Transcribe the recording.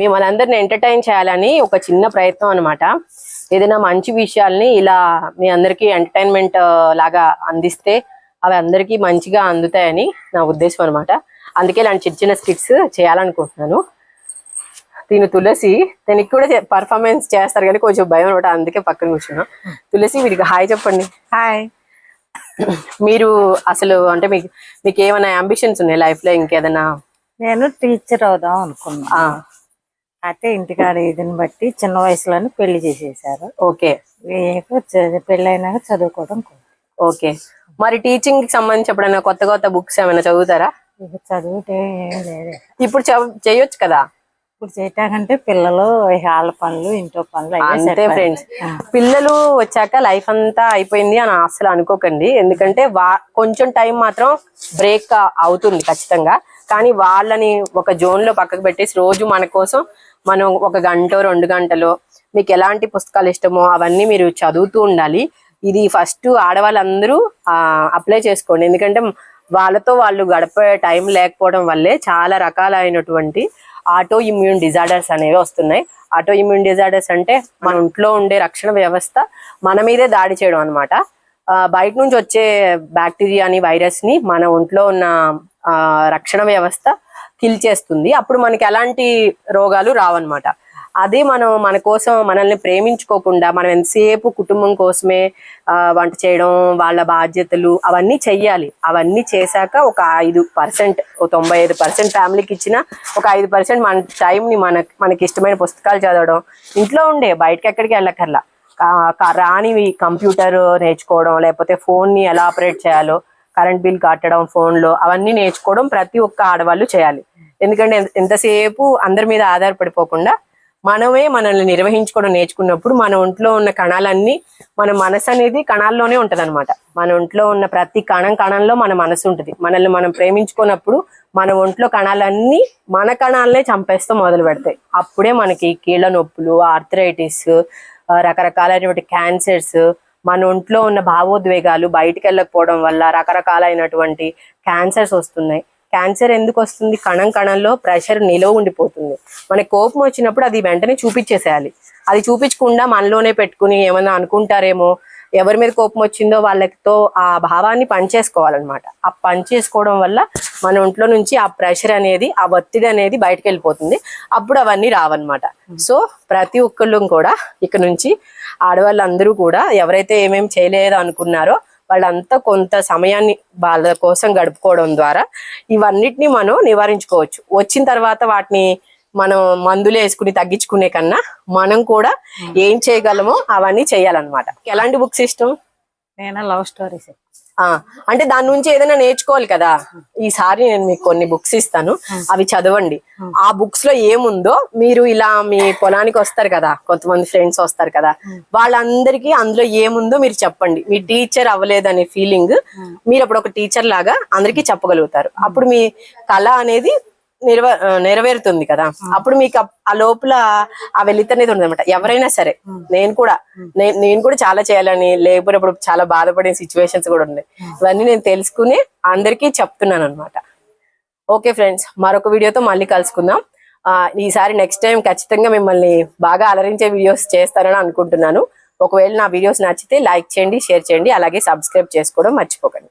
మిమ్మల్ని అందరిని ఎంటర్టైన్ చేయాలని ఒక చిన్న ప్రయత్నం అన్నమాట. ఏదైనా మంచి విషయాల్ని ఇలా మీ అందరికీ ఎంటర్టైన్మెంట్ లాగా అందిస్తే అవి అందరికీ మంచిగా అందుతాయని నా ఉద్దేశం అనమాట అందుకే ఇలాంటి చిన్న చిన్న స్కిట్స్ చేయాలనుకుంటున్నాను. దీని తులసి దీనికి కూడా పర్ఫార్మెన్స్ చేస్తారు కానీ కొంచెం భయం అనమాట అందుకే పక్కన కూర్చున్నా. తులసి వీరికి హాయ్ చెప్పండి. హాయ్. మీరు అసలు అంటే మీకు మీకు ఏమైనా అంబిషన్స్ ఉన్నాయి లైఫ్లో ఇంకేదైనా? నేను టీచర్ అవుదాం అనుకున్నా. అయితే ఇంటికాడ ఇదిని బట్టి చిన్న వయసులోనే పెళ్ళి చేసేసారు. ఓకే. చ- పెళ్ళైనాక చదువుకోవడం. ఓకే. మరి టీచింగ్కి సంబంధించి ఎప్పుడైనా కొత్త కొత్త బుక్స్ ఏమైనా చదువుతారా? చదువుతే ఏం లేదు. ఇప్పుడు చేయొచ్చు కదా? ఇప్పుడు చేయటాకంటే పిల్లలు వాళ్ళ పనులు ఇంట్లో పనులు అంతే. ఫ్రెండ్స్. పిల్లలు వచ్చాక లైఫ్ అంతా అయిపోయింది అని అసలు అనుకోకండి. ఎందుకంటే వా కొంచెం టైం మాత్రం బ్రేక్ అవుతుంది ఖచ్చితంగా. కానీ వాళ్ళని ఒక జోన్లో పక్కకు పెట్టేసి రోజు మన కోసం మనం ఒక గంట రెండు గంటలో మీకు ఎలాంటి పుస్తకాలు ఇష్టమో అవన్నీ మీరు చదువుతూ ఉండాలి. ఇది ఫస్ట్ ఆడవాళ్ళందరూ అప్లై చేసుకోండి. ఎందుకంటే వాళ్ళతో వాళ్ళు గడిపే టైం లేకపోవడం వల్లే చాలా రకాలైనటువంటి ఆటో ఇమ్యూన్ డిజార్డర్స్ అనేవి వస్తున్నాయి. ఆటో ఇమ్యూన్ డిజార్డర్స్ అంటే మన ఒంట్లో ఉండే రక్షణ వ్యవస్థ మన మీదే దాడి చేయడం అనమాట బయట నుంచి వచ్చే బ్యాక్టీరియాని వైరస్ని మన ఒంట్లో ఉన్న ఆ, రక్షణ వ్యవస్థ కిల్ చేస్తుంది. అప్పుడు మనకి ఎలాంటి రోగాలు రావన్నమాట. అదే మనం మన కోసం మనల్ని ప్రేమించుకోకుండా మనం ఎంతసేపు కుటుంబం కోసమే వంట చేయడం వాళ్ళ బాధ్యతలు అవన్నీ చెయ్యాలి. అవన్నీ చేశాక ఒక ఐదు పర్సెంట్ తొంభై ఐదు పర్సెంట్ ఫ్యామిలీకి ఇచ్చిన ఒక ఐదు పర్సెంట్ మన టైంని మన మనకి ఇష్టమైన పుస్తకాలు చదవడం ఇంట్లో ఉండే బయటకి ఎక్కడికి వెళ్ళకర్లా రానివి కంప్యూటర్ నేర్చుకోవడం లేకపోతే ఫోన్ని ఎలా ఆపరేట్ చేయాలో కరెంట్ బిల్ కట్టడం ఫోన్లో అవన్నీ నేర్చుకోవడం ప్రతి ఒక్క ఆడవాళ్ళు చేయాలి. ఎందుకంటే ఎంతసేపు అందరి మీద ఆధారపడిపోకుండా మనమే మనల్ని నిర్వహించుకోవడం నేర్చుకున్నప్పుడు మన ఒంట్లో ఉన్న కణాలన్నీ మన మనసు అనేది కణాల్లోనే ఉంటది మన ఒంట్లో ఉన్న ప్రతి కణం కణంలో మన మనసు ఉంటుంది. మనల్ని మనం ప్రేమించుకున్నప్పుడు మన ఒంట్లో కణాలన్నీ మన కణాలనే చంపేస్తూ మొదలు పెడతాయి. అప్పుడే మనకి కీళ్ళ నొప్పులు ఆర్థరైటిస్ రకరకాలైనటువంటి క్యాన్సర్స్ మన ఒంట్లో ఉన్న భావోద్వేగాలు బయటికి వెళ్ళకపోవడం వల్ల రకరకాలైనటువంటి క్యాన్సర్స్ వస్తున్నాయి. క్యాన్సర్ ఎందుకు వస్తుంది? కణం కణంలో ప్రెషర్ నిలవ ఉండిపోతుంది. మనకి కోపం వచ్చినప్పుడు అది వెంటనే చూపించేసేయాలి. అది చూపించకుండా మనలోనే పెట్టుకుని ఏమన్నా అనుకుంటారేమో ఎవరి మీద కోపం వచ్చిందో వాళ్ళతో ఆ భావాన్ని పనిచేసుకోవాలన్నమాట. ఆ పనిచేసుకోవడం వల్ల మన ఒంట్లో నుంచి ఆ ప్రెషర్ అనేది ఆ ఒత్తిడి అనేది బయటకు వెళ్ళిపోతుంది. అప్పుడు అవన్నీ రావన్నమాట. సో ప్రతి ఒక్కళ్ళు కూడా ఇక్కడ నుంచి ఆడవాళ్ళందరూ కూడా ఎవరైతే ఏమేమి చేయలేదు అనుకున్నారో వాళ్ళంతా కొంత సమయాన్ని వాళ్ళ కోసం గడుపుకోవడం ద్వారా ఇవన్నిటిని మనం నివారించుకోవచ్చు. వచ్చిన తర్వాత వాటిని మనం మందులు వేసుకుని తగ్గించుకునే కన్నా మనం కూడా ఏం చేయగలమో అవన్నీ చేయాలన్నమాట. ఎలాంటి బుక్స్ ఇష్టం? నేను లవ్ స్టోరీస్. అంటే దాని నుంచి ఏదైనా నేర్చుకోవాలి కదా. ఈసారి నేను మీకు కొన్ని బుక్స్ ఇస్తాను. అవి చదవండి. ఆ బుక్స్లో ఏముందో మీరు ఇలా మీ పొలానికి వస్తారు కదా. కొంతమంది ఫ్రెండ్స్ వస్తారు కదా. వాళ్ళందరికీ అందులో ఏముందో మీరు చెప్పండి. మీ టీచర్ అవ్వలేదనే ఫీలింగ్ మీరు అప్పుడు ఒక టీచర్ లాగా అందరికీ చెప్పగలుగుతారు. అప్పుడు మీ కళ అనేది నెరవ నెరవేరుతుంది కదా. అప్పుడు మీకు ఆ- లోపల ఆ వెలిత అనేది ఉంది అనమాట ఎవరైనా సరే నేను కూడా నేను కూడా చాలా చేయాలని లేకపోయినప్పుడు చాలా బాధపడే సిచ్యువేషన్స్ కూడా ఉన్నాయి. ఇవన్నీ నేను తెలుసుకుని అందరికీ చెప్తున్నాను అనమాట ఓకే ఫ్రెండ్స్ మరొక వీడియోతో మళ్ళీ కలుసుకుందాం. ఈసారి నెక్స్ట్ టైం ఖచ్చితంగా మిమ్మల్ని బాగా అలరించే వీడియోస్ చేస్తారని అనుకుంటున్నాను. ఒకవేళ నా వీడియోస్ నచ్చితే లైక్ చేయండి షేర్ చేయండి అలాగే సబ్స్క్రైబ్ చేసుకోవడం మర్చిపోకండి.